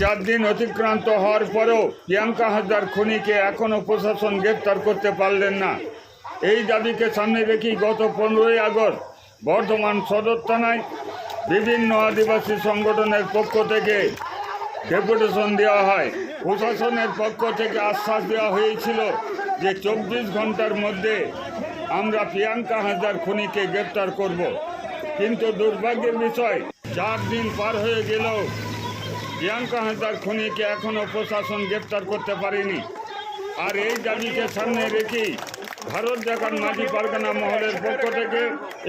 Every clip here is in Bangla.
চার দিন অতিক্রান্ত হওয়ার পরেও প্রিয়াঙ্কা হাজার খুনিকে এখনও প্রশাসন গ্রেপ্তার করতে পারলেন না। এই দাবিকে সামনে রেখেই গত পনেরোই আগস্ট বর্ধমান সদর থানায় বিভিন্ন আদিবাসী সংগঠনের পক্ষ থেকে ডেপুটেশন দেওয়া হয়। প্রশাসনের পক্ষ থেকে আশ্বাস দেওয়া হয়েছিল যে চব্বিশ ঘণ্টার মধ্যে আমরা প্রিয়াঙ্কা হাজার খুনিকে গ্রেপ্তার করব। কিন্তু দুর্ভাগ্যের বিষয়, চার দিন পার হয়ে গেলেও প্রিয়াঙ্কা হাজার খুনিকে এখনও প্রশাসন গ্রেপ্তার করতে পারেনি। আর এই দাবিকে সামনে রেখেই ভারত দেখার মাঝি পারগানা মহলের পক্ষ থেকে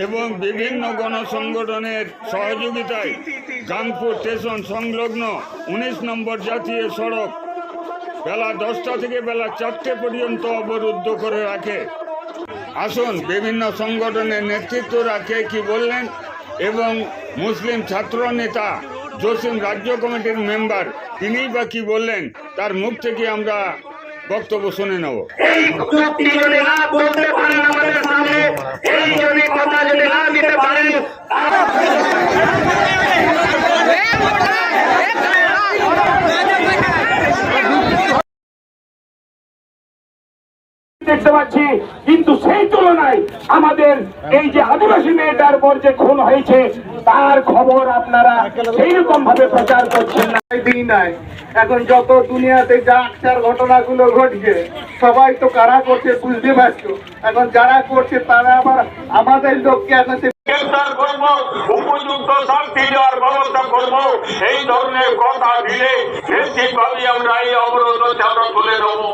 এবং বিভিন্ন গণসংগঠনের সহযোগিতায় গাংপুর স্টেশন সংলগ্ন উনিশ নম্বর জাতীয় সড়ক বেলা দশটা থেকে বেলা চারটে পর্যন্ত অবরুদ্ধ করে রাখে। আসুন, বিভিন্ন সংগঠনের নেতৃত্বরা কে কি বললেন এবং মুসলিম ছাত্র নেতা জসিম রাজ্য কমিটির মেম্বার তিনিই বা কি বললেন তার মুখ থেকে আমরা বক্তব্য শুনে নেব। দেখতে পাচ্ছি কিন্তু তুলনায় আমাদের এই যে আদিবাসী মেয়েটার পর যে খুন হয়েছে তার খবর আপনারা সেই রকম ভাবে প্রচার করছেন না। দিন নাই। এখন যত দুনিয়াতে যা আচার ঘটনাগুলো ঘটছে সবাই তো কারা করছে বুঝতে পারছ। এখন যারা করছে তারা আবার আমাদের লোককে এখন গ্রেফতার করব উপযুক্ত শাস্তি দেওয়ার ব্যবস্থা করব। এই ধরনের কথা দিলে নিশ্চিতভাবে আমরা এই অবরোধ আমরা তুলে দেবো।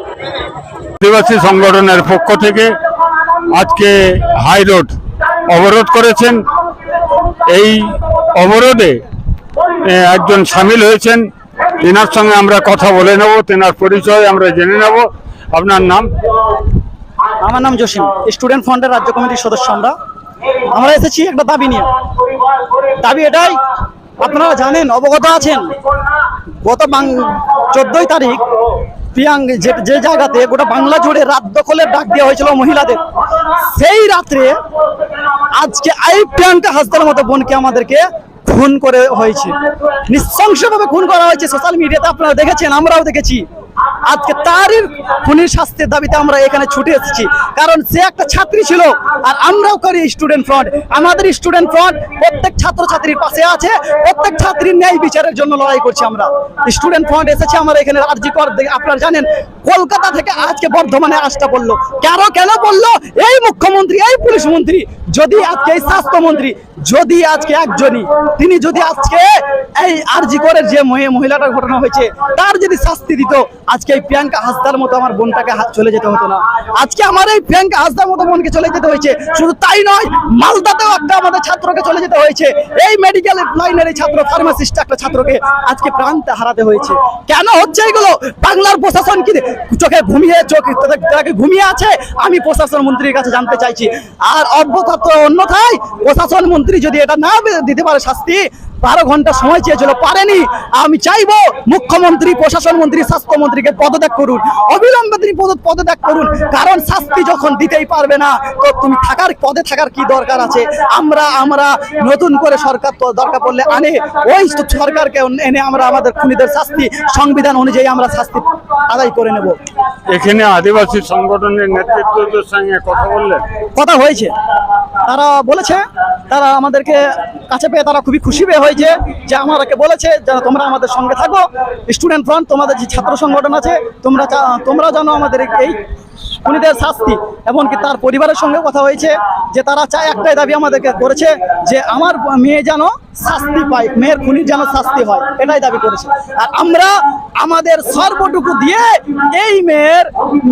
আদিবাসী সংগঠনের পক্ষ থেকে আজকে হাই রোড অবরোধ করেছেন। এই অবরোধে একজন সামিল হয়েছেন। তেনার সঙ্গে আমরা কথা বলে নেব, তেনার পরিচয় আমরা জেনে নেব। আপনার নাম? আমার নাম জসিম, স্টুডেন্ট ফ্রন্টের রাজ্য কমিটির সদস্য আমরা। আমরা এসেছি একটা দাবি নিয়ে। দাবি এটাই, আপনারা জানেন, অবগত আছেন, গত চোদ্দই তারিখ প্রিয়াঙ্গ যে যে জায়গাতে গোটা বাংলা জুড়ে রাত দখলের ডাক দেওয়া হয়েছিল মহিলাদের, সেই রাত্রে আজকে আই পিয়াংটা হাসদার মতো বোনকে আমাদেরকে খুন করে হয়েছে। নৃশংসভাবে খুন করা হয়েছে সোশ্যাল মিডিয়াতে আপনারা দেখেছেন, আমরাও দেখেছি। আজকে তারই খুনির শাস্তির দাবিতে আমরা এখানে ছুটে এসেছি। কারণ সে একটা ছাত্রী ছিল, আর আমরাও করি স্টুডেন্ট ফ্রন্ট আমাদের স্টুডেন্ট ফ্রন্ট প্রত্যেক ছাত্র ছাত্রীর পাশে আছে, প্রত্যেক ছাত্রীর ন্যায় বিচারের জন্য লড়াই করছি আমরা। স্টুডেন্ট ফ্রন্ট এসেছে আমরা এখানে আরজি কর আপনারা জানেন, কলকাতা থেকে আজকে বর্ধমানে আসটা বলল। কেন কেন বলল? এই মুখ্যমন্ত্রী, এই পুলিশ মন্ত্রী, যদি আজকে এই স্বাস্থ্যমন্ত্রী, যদি আজকে একজনই, তিনি যদি আজকে এই আরজি করের যে মহি- মহিলাটার ঘটনা হয়েছে, তার যদি শাস্তি দিত, আজকে এই প্রিয়াঙ্কা হাসদার মতো আমার বোনটাকে চলে যেতে হতো না। আজকে আমার এই প্রিয়াঙ্কা হাসদার মতো বোনকে চলে যেতে হয়েছে। শুধু তাই নয়, মালদাতেও একটা আমাদের ছাত্রকে চলে যেতে হয়েছে। এই মেডিকেল লাইনের এই ছাত্র ফার্মাসিস্ট একটা ছাত্রকে আজকে প্রান্তে হারাতে হয়েছে। কেন হচ্ছে এগুলো? বাংলার প্রশাসন কি চোখে ঘুমিয়ে, চোখ তাকে ঘুমিয়ে আছে? আমি প্রশাসন মন্ত্রীর কাছে জানতে চাইছি। আর অব্যথার্থ অন্যথায় প্রশাসন মন্ত্রী যদি এটা না দিতে পারে শাস্তি বারো ঘণ্টা সময় চেয়েছিল পারেনি। আমি চাইব মুখ্যমন্ত্রী প্রশাসন মন্ত্রী স্বাস্থ্যমন্ত্রীকে পদত্যাগ করুন অবিলম্বে তিনি পদ- পদত্যাগ করুন কারণ শাস্তি যখন দিতেই পারবে না তো তুমি থাকার পদে থাকার কি দরকার আছে? আমরা আমরা নতুন করে সরকার তো দরকার পড়লে আনে ওই সরকারকে এনে আমরা আমাদের খুনিদের শাস্তি সংবিধান অনুযায়ী আমরা শাস্তি আদায় করে নেব। এখানে আদিবাসী সংগঠনের নেতৃত্বদের সঙ্গে কথা বললেন? কথা হয়েছে। তারা বলেছে তারা আমাদেরকে কাছে পেয়ে তারা খুবই খুশি হয়েছে যে আমাদেরকে বলেছে যে তোমরা আমাদের সঙ্গে থাকো। স্টুডেন্ট ফ্রন্ট তোমাদের যে ছাত্র সংগঠন আছে, তোমরা তোমরা জানো আমাদের এই খুনিদের শাস্তি এমনকি তার পরিবারের সঙ্গে কথা হয়েছে যে তারা চায় একটাই দাবি আমাদেরকে করেছে যে আমার মেয়ে যেন শাস্তি পায়, মেয়ের খুনির যেন শাস্তি হয়, এটাই দাবি করেছে। আর আমরা আমাদের সর্বটুকু দিয়ে এই মেয়ের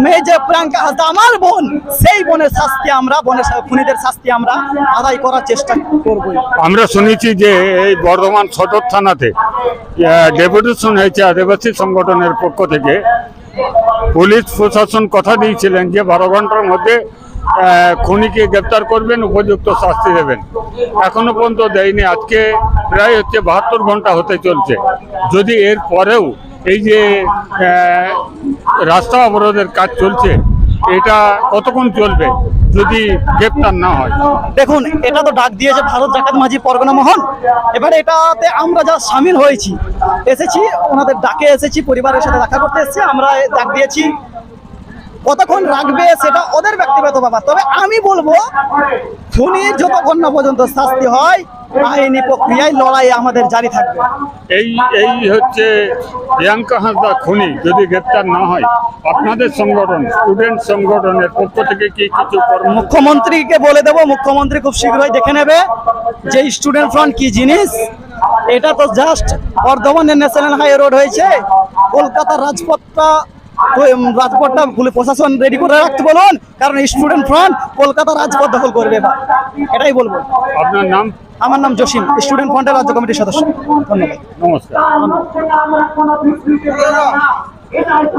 মেয়ে যে প্রিয়াঙ্কা হাসদা আমার বোন, সেই বোনের শাস্তি আমরা, বোনের খুনিদের শাস্তি আমরা আদায় করার চেষ্টা করব আমরা শুনেছি যে এই বর্ধমান সদর থানাতে ডেপুটেশন হয়েছে আদিবাসী সংগঠনের পক্ষ থেকে। পুলিশ প্রশাসন কথা দিয়েছিলেন যে বারো ঘণ্টার মধ্যে খুনিকে গ্রেপ্তার করবেন, উপযুক্ত শাস্তি দেবেন। এখনও পর্যন্ত দেয়নি। আজকে প্রায় হচ্ছে বাহাত্তর ঘণ্টা হতে চলছে। যদি এর পরেও এই যে রাস্তা অবরোধের কাজ চলছে, এটা কতক্ষণ চলবে যদি গ্রেপ্তার না হয়? দেখুন, এটা তো ডাক দিয়েছে ভারত জাকাত মাঝি পরগনা মহল এবারে এটাতে আমরা যা সামিল হয়েছি, এসেছি, ওনাদের ডাকে এসেছি, পরিবারের সাথে দেখা করতে এসেছি, আমরা ডাক দিয়েছি। কতক্ষণ রাখবে সেটা ওদের ব্যক্তিগত ব্যাপার। তবে আমি বলব, খুনির যতক্ষণ না পর্যন্ত শাস্তি হয় আইনি প্রক্রিয়ায় লড়াই আমাদের জারি থাকবে। এই এই হচ্ছে প্রিয়াঙ্কা হাসদা খুনি যদি গ্রেপ্তার না হয় আপনাদের সংগঠন স্টুডেন্ট সংগঠনের পক্ষ থেকে কি কিছু মুখ্যমন্ত্রীকে বলে দেবো মুখ্যমন্ত্রী খুব শীঘ্রই দেখে নেবে যে স্টুডেন্ট ফ্রন্ট কি জিনিস। এটা তো জাস্ট বর্ধমানের ন্যাশনাল হাই রোড হয়েছে। কলকাতার রাজপথটা রাজপথটা পুলিশ প্রশাসন রেডি করে রাখতে বলুন কারণ স্টুডেন্ট ফ্রন্ট কলকাতা রাজপথ দখল করবে এটাই বলব। আপনার নাম? আমার নাম জসিম স্টুডেন্ট ফ্রন্টের রাজ্য কমিটির সদস্য। ধন্যবাদ। নমস্কার।